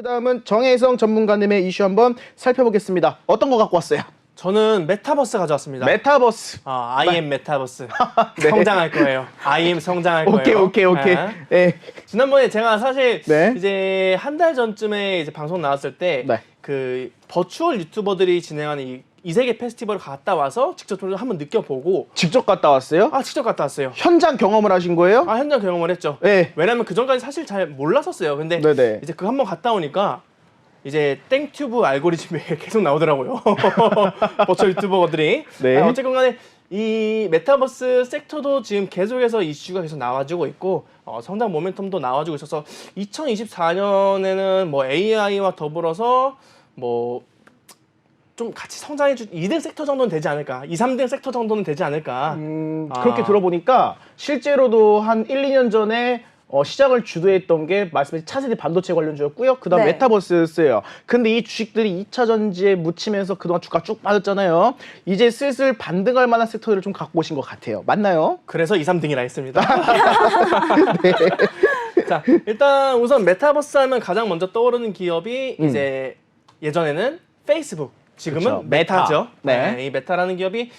그 다음은 정혜성 전문가님의 이슈 한번 살펴보겠습니다. 어떤 거 갖고 왔어요? 저는 메타버스 가져왔습니다. 메타버스. 아, I am 메타버스. 네. 성장할 거예요. I am 성장할 거예요. 오케이 오케이 오케이. 네. 네. 지난번에 제가 사실 네. 이제 한 달 전쯤에 이제 방송 나왔을 때 네. 그 버추얼 유튜버들이 진행하는 이, 이 세계 페스티벌을 갔다 와서 직접 좀 한번 느껴보고 직접 갔다 왔어요? 아 직접 갔다 왔어요. 현장 경험을 하신 거예요? 아 현장 경험을 했죠. 네. 왜냐면 그 전까지 사실 잘 몰랐었어요. 근데 네네. 이제 그 한번 갔다 오니까 이제 땡튜브 알고리즘에 계속 나오더라고요. 버추얼 유튜버들이. 네. 아, 어쨌건 간에 이 메타버스 섹터도 지금 계속해서 이슈가 계속 나와주고 있고 어, 성장 모멘텀도 나와주고 있어서 2024년에는 뭐 AI와 더불어서 뭐 좀 같이 성장해 주 2등 섹터 정도는 되지 않을까. 2, 3등 섹터 정도는 되지 않을까. 음, 아. 그렇게 들어보니까 실제로도 한 1, 2년 전에 어, 시장을 주도했던 게 말씀하신 차세대 반도체 관련주였고요. 그다음 네. 메타버스였어요. 근데 이 주식들이 2차 전지에 묻히면서 그동안 주가 쭉 빠졌잖아요. 이제 슬슬 반등할 만한 섹터들을 좀 갖고 오신 것 같아요. 맞나요? 그래서 2, 3등이라 했습니다. 자, 일단 우선 메타버스 하면 가장 먼저 떠오르는 기업이 음. 이제 예전에는 페이스북, 지금은 그쵸, 메타. 메타죠. 네. 네. 이 메타라는 기업이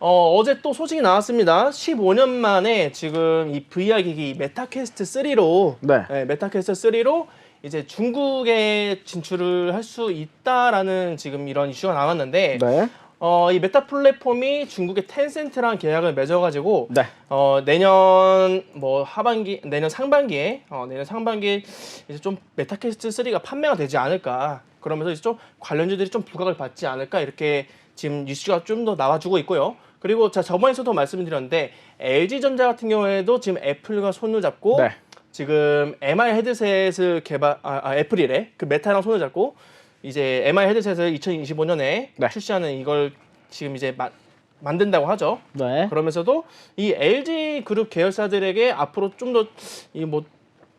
어, 어제 또 소식이 나왔습니다. 15년 만에 지금 이 VR 기기 메타퀘스트 3로 네. 메타퀘스트 3로 이제 중국에 진출을 할 수 있다라는 지금 이런 이슈가 나왔는데 네. 어, 이 메타 플랫폼이 중국의 텐센트랑 계약을 맺어가지고 네. 어, 내년 뭐 하반기, 내년 상반기에 어, 내년 상반기에 이제 좀 메타캐스트 3가 판매가 되지 않을까. 그러면서 이제 좀 관련주들이 좀 부각을 받지 않을까 이렇게 지금 뉴스가 좀 더 나와주고 있고요. 그리고 자 저번에서도 말씀드렸는데 LG 전자 같은 경우에도 지금 애플과 손을 잡고 네. 지금 MI 헤드셋을 개발 아, 아 애플이래 그 메타랑 손을 잡고 이제 MI 헤드셋을 2025년에 네. 출시하는 이걸 지금 이제 마, 만든다고 하죠. 네. 그러면서도 이 LG 그룹 계열사들에게 앞으로 좀 더 이 뭐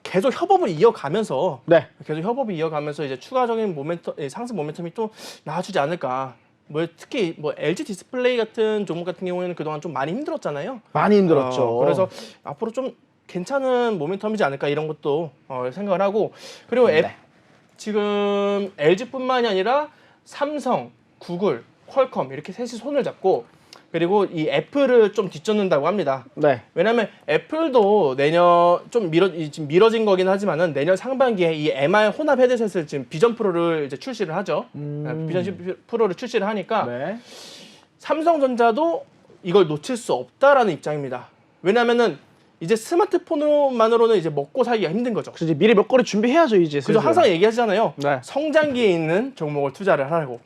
계속 협업을 이어가면서 네. 계속 협업을 이어가면서 이제 추가적인 모멘텀 예, 상승 모멘텀이 또 나와주지 않을까. 뭐 특히 뭐 LG 디스플레이 같은 종목 같은 경우에는 그동안 좀 많이 힘들었잖아요. 많이 힘들었죠. 어, 그래서 앞으로 좀 괜찮은 모멘텀이지 않을까 이런 것도 어, 생각을 하고 그리고 앱 네. 지금 LG뿐만이 아니라 삼성, 구글, 퀄컴 이렇게 셋이 손을 잡고 그리고 이 애플을 좀 뒤쫓는다고 합니다. 네. 왜냐하면 애플도 내년 좀 미뤄 이- 지금 미뤄진 거긴 하지만은 내년 상반기에 이 MR 혼합 헤드셋을 지금 비전 프로를 이제 출시를 하죠. 음. 비전 프로를 출시를 하니까 네. 삼성전자도 이걸 놓칠 수 없다라는 입장입니다. 왜냐하면은 이제 스마트폰으로만으로는 이제 먹고 살기가 힘든 거죠. 그래서 이제 미리 몇 거리 준비해야죠, 이제. 그래서. 항상 얘기하잖아요. 네. 성장기에 있는 종목을 투자를 하라고.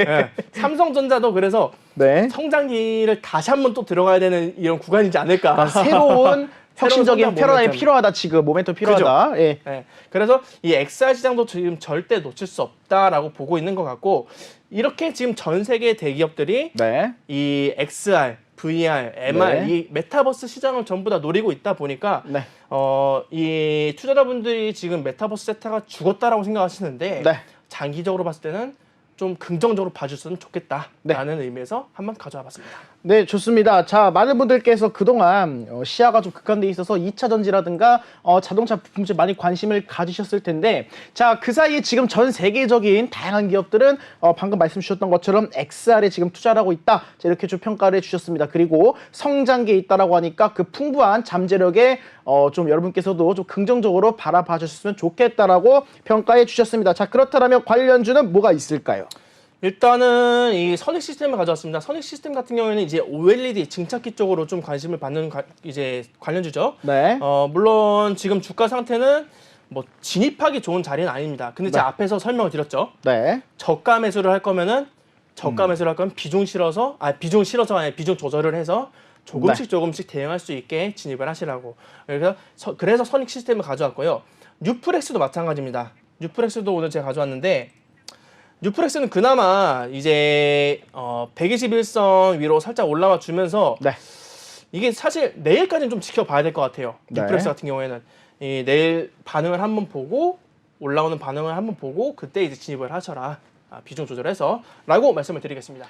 예. 삼성전자도 그래서 네. 성장기를 다시 한번 또 들어가야 되는 이런 구간이지 않을까. 그러니까 새로운 혁신적인 패러다임이. 필요하다 지금 모멘텀 필요하다. 예. 예. 그래서 이 XR 시장도 지금 절대 놓칠 수 없다라고 보고 있는 것 같고 이렇게 지금 전 세계 대기업들이 네. 이 XR, VR, MR 네. 이 메타버스 시장을 전부 다 노리고 있다 보니까 네. 어, 이 투자자분들이 지금 메타버스 세타가 죽었다라고 생각하시는데 네. 장기적으로 봤을 때는 좀 긍정적으로 봐줬으면 좋겠다라는 네. 의미에서 한번 가져와 봤습니다. 네, 좋습니다. 자, 많은 분들께서 그동안 어, 시야가 좀 극한돼 있어서 2차 전지라든가 어, 자동차 부품주에 많이 관심을 가지셨을 텐데, 자, 그 사이에 지금 전 세계적인 다양한 기업들은 어, 방금 말씀 주셨던 것처럼 XR에 지금 투자를 하고 있다. 자, 이렇게 좀 평가를 해주셨습니다. 그리고 성장기에 있다라고 하니까 그 풍부한 잠재력에 어, 좀 여러분께서도 좀 긍정적으로 바라봐 주셨으면 좋겠다라고 평가해 주셨습니다. 자, 그렇다면 관련주는 뭐가 있을까요? 일단은 이 선익 시스템을 가져왔습니다. 선익 시스템 같은 경우에는 이제 OLED 증착기 쪽으로 좀 관심을 받는 관- 이제 관련주죠. 네. 어, 물론 지금 주가 상태는 뭐 진입하기 좋은 자리는 아닙니다. 근데 제가 네. 앞에서 설명을 드렸죠. 네. 저가 매수를 할 거면은 음. 저가 매수를 할 거면 비중 실어서 아 비중 실어서 아니 비중 조절을 해서 조금씩 네. 조금씩 대응할 수 있게 진입을 하시라고. 그래서 서- 그래서 선익 시스템을 가져왔고요. 뉴프렉스도 마찬가지입니다. 뉴프렉스도 오늘 제가 가져왔는데 뉴프렉스는 그나마 이제 어 121선 위로 살짝 올라와 주면서 네. 이게 사실 내일까지는 좀 지켜봐야 될 것 같아요. 네. 뉴프렉스 같은 경우에는 이 내일 반응을 한번 보고 올라오는 반응을 한번 보고 그때 이제 진입을 하셔라 아, 비중 조절해서라고 말씀을 드리겠습니다.